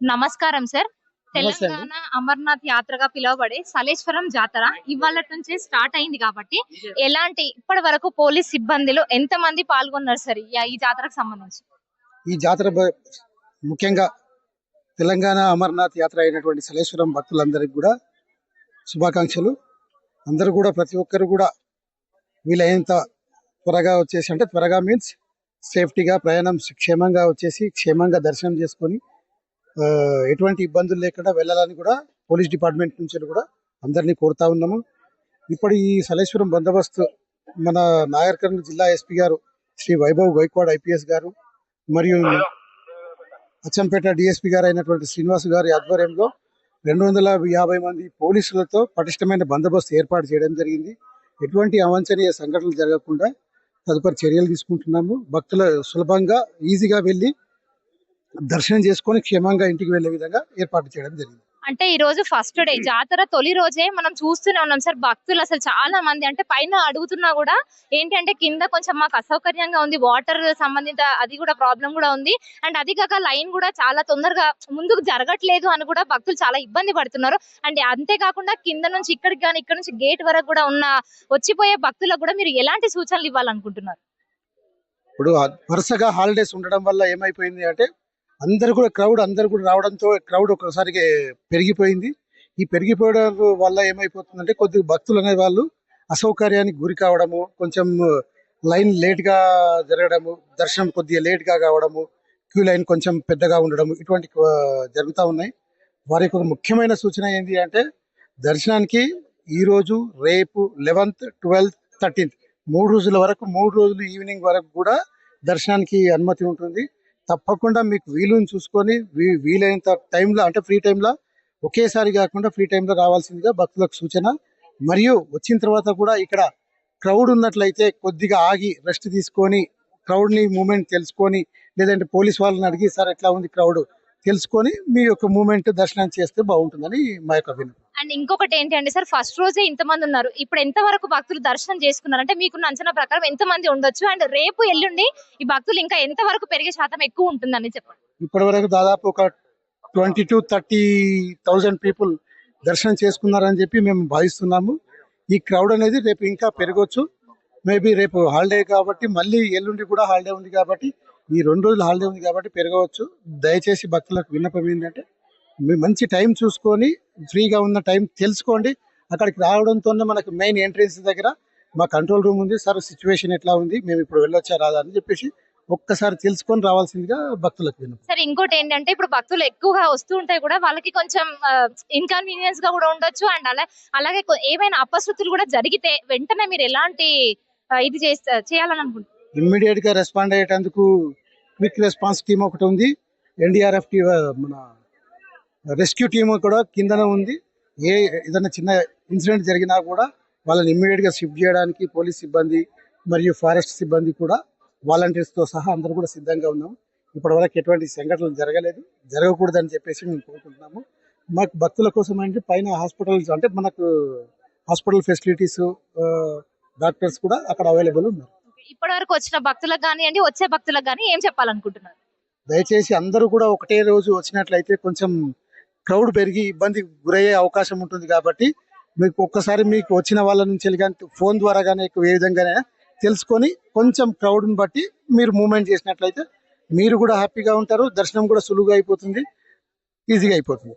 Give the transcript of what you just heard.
నమస్కారం సార్. తెలంగాణ అమర్నాథ్ యాత్రగా పిలువబడే సలేశ్వరం జాతర ఇవాళ నుంచే స్టార్ట్ అయింది కాబట్టి ఎలాంటి ఇప్పటి వరకు పోలీస్ సిబ్బందిలో ఎంత మంది పాల్గొన్నారు సార్ ఈ- జాతరకు సంబంధించి? ఈ జాతర ముఖ్యంగా తెలంగాణ అమర్నాథ్ యాత్ర అయినటువంటి సలేశ్వరం భక్తులందరికీ కూడా శుభాకాంక్షలు. అందరూ కూడా ప్రతి ఒక్కరు కూడా వీలైనంత త్వరగా వచ్చేసి అంటే త్వరగా మీన్స్ సేఫ్టీగా ప్రయాణం క్షేమంగా వచ్చేసి క్షేమంగా దర్శనం చేసుకొని ఎటువంటి ఇబ్బందులు లేకుండా వెళ్ళాలని కూడా పోలీస్ డిపార్ట్మెంట్ నుంచి కూడా అందరినీ కోరుతా ఉన్నాము. ఇప్పుడు ఈ సలేశ్వరం బందోబస్తు మన నాగర్ కర్నూలు జిల్లా ఎస్పీ గారు శ్రీ వైభవ్ గైక్వాడ్ ఐపీఎస్ గారు మరియు అచ్చంపేట డిఎస్పీ గారు అయినటువంటి శ్రీనివాస్ గారి ఆధ్వర్యంలో రెండు వందల యాభై మంది పోలీసులతో పటిష్టమైన బందోబస్తు ఏర్పాటు చేయడం జరిగింది. ఎటువంటి అవాంఛనీయ సంఘటనలు జరగకుండా తదుపరి చర్యలు తీసుకుంటున్నాము. భక్తులు సులభంగా ఈజీగా వెళ్ళి దర్శనం చేసుకొని క్షేమంగా ఇంటికి వెళ్ళే విధంగా ఏర్పాటు చేయడం జరిగింది. అంటే ఈ రోజు ఫస్ట్ డే జాతర తొలి రోజే మనం చూస్తూనే ఉన్నాం సార్. భక్తులు అసలు చాలా మంది అంటే పైన అడుగుతున్నా కూడా ఏంటి అంటే కింద కొంచెం మాకు అసౌకర్యంగా ఉంది వాటర్ సంబంధిత అది కూడా ప్రాబ్లం కూడా ఉంది. అండ్ అది కాక లైన్ కూడా చాలా తొందరగా ముందుకు జరగట్లేదు అని కూడా భక్తులు చాలా ఇబ్బంది పడుతున్నారు. అండ్ అంతేకాకుండా కింద నుంచి ఇక్కడికి కానీ ఇక్కడ నుంచి గేట్ వరకు కూడా ఉన్న వచ్చిపోయే భక్తులకు కూడా మీరు ఎలాంటి సూచనలు ఇవ్వాలనుకుంటున్నారు? ఇప్పుడు వరుసగా హాలిడేస్ ఉండడం వల్ల ఏమైపోయింది అంటే అందరు కూడా క్రౌడ్ అందరు కూడా రావడంతో క్రౌడ్ ఒకసారికి పెరిగిపోయింది. ఈ పెరిగిపోవడం వల్ల ఏమైపోతుందంటే కొద్దిగా భక్తులు అనే వాళ్ళు అసౌకర్యానికి గురి కావడము కొంచెం లైన్ లేట్గా జరగడము దర్శనం కొద్దిగా లేట్గా కావడము క్యూ లైన్ కొంచెం పెద్దగా ఉండడము ఇటువంటి జరుగుతూ ఉన్నాయి. వారి యొక్క ముఖ్యమైన సూచన ఏంటి అంటే దర్శనానికి ఈరోజు రేపు లెవెన్త్ ట్వెల్త్ థర్టీన్త్ మూడు రోజుల వరకు మూడు రోజులు ఈవినింగ్ వరకు కూడా దర్శనానికి అనుమతి ఉంటుంది. తప్పకుండా మీకు వీలుని చూసుకొని వీ- వీలైనంత టైంలో అంటే ఫ్రీ టైంలో ఒకేసారి కాకుండా ఫ్రీ టైంలో రావాల్సిందిగా భక్తులకు సూచన. మరియు వచ్చిన తర్వాత కూడా ఇక్కడ క్రౌడ్ ఉన్నట్లయితే కొద్దిగా ఆగి రెస్ట్ తీసుకొని క్రౌడ్ని మూమెంట్ తెలుసుకొని లేదంటే పోలీస్ వాళ్ళని అడిగి సార్ ఎట్లా ఉంది క్రౌడ్? తెలుసుకొని మీ యొక్క మూమెంట్ దర్శనం చేస్తే బాగుంటుందని మా యొక్క విన్నపం అండ్ ఇంకొకటి ఏంటి అంటే సార్ ఫస్ట్ రోజే ఇంతమంది ఉన్నారు. ఇప్పుడు ఎంత వరకు భక్తులు దర్శనం చేసుకున్నారు అంటే మీకున్న అంచనా ప్రకారం ఎంత మంది ఉండొచ్చు? అండ్ రేపు ఎల్లుండి ఈ భక్తులు ఇంకా ఎంత వరకు పెరిగే శాతం ఎక్కువ ఉంటుందని చెప్పండి. ఇప్పటి వరకు దాదాపు ఒక twenty two thirty thousand people దర్శనం చేసుకున్నారని చెప్పి మేము భావిస్తున్నాము. ఈ క్రౌడ్ అనేది రేపు ఇంకా పెరగవచ్చు మేబీ రేపు హాలిడే కాబట్టి మళ్ళీ ఎల్లుండి కూడా హాలిడే ఉంది కాబట్టి ఈ రెండు రోజులు హాలిడే ఉంది కాబట్టి పెరగవచ్చు. దయచేసి భక్తులకు విన్నపం ఏంటంటే మంచి టైం చూసుకొని ఫ్రీగా ఉన్న టైం తెలుసుకోండి. అక్కడికి రావడంతోనే మనకు మెయిన్ ఎంట్రెన్స్ దగ్గర మా కంట్రోల్ రూమ్ ఉంది. సార్ సిచ్యువేషన్ ఎట్లా ఉంది? మేము ఇప్పుడు వెళ్ళొచ్చా? రాదా? అని చెప్పేసి ఒక్కసారి తెలుసుకొని రావాల్సిందిగా భక్తులకు సార్ ఇంకోటి ఏంటంటే ఇప్పుడు భక్తులు ఎక్కువగా వస్తూ ఉంటే కూడా వాళ్ళకి కొంచెం ఇన్కన్వీనియన్స్గా కూడా ఉండొచ్చు. అండ్ అలా అలాగే ఏమైనా అపశృతులు కూడా జరిగితే వెంటనే మీరు ఎలాంటి ఇది చేస్తా చేయాలని అనుకుంటున్నారు ఇమ్మీడియట్గా రెస్పాండ్ అయ్యేటందుకు క్విక్ రెస్పాన్స్ టీమ్ ఒకటి ఉంది. ఎన్డీఆర్ఎఫ్ టీ మన రెస్క్యూ టీమ్ కూడా కిందనే ఉంది. ఏ ఏదైనా చిన్న ఇన్సిడెంట్ జరిగినా కూడా వాళ్ళని ఇమ్మీడియట్గా షిఫ్ట్ చేయడానికి పోలీస్ సిబ్బంది మరియు ఫారెస్ట్ సిబ్బంది కూడా వాలంటీర్స్తో సహా అందరూ కూడా సిద్ధంగా ఉన్నాము ఇప్పటి వరకు ఎటువంటి సంఘటనలు జరగలేదు. జరగకూడదని చెప్పేసి మేము కోరుకుంటున్నాము. మాకు భక్తుల కోసం అంటే పైన హాస్పిటల్స్ అంటే మనకు హాస్పిటల్ ఫెసిలిటీస్ డాక్టర్స్ కూడా అక్కడ అవైలబుల్ ఉన్నారు. ఇప్పటి వరకు వచ్చిన భక్తులకు కానివ్వండి వచ్చే భక్తులకు కానీ ఏం చెప్పాలనుకుంటున్నారు? దయచేసి అందరూ కూడా ఒకటే రోజు వచ్చినట్లయితే కొంచెం క్రౌడ్ పెరిగి ఇబ్బంది గురయ్యే అవకాశం ఉంటుంది కాబట్టి మీకు ఒక్కసారి మీకు వచ్చిన వాళ్ళ నుంచి కానీ ఫోన్ ద్వారా కానీ ఏ విధంగానే తెలుసుకొని కొంచెం క్రౌడ్ని బట్టి మీరు మూవ్మెంట్ చేసినట్లయితే మీరు కూడా హ్యాపీగా ఉంటారు దర్శనం కూడా సులువుగా అయిపోతుంది ఈజీగా అయిపోతుంది.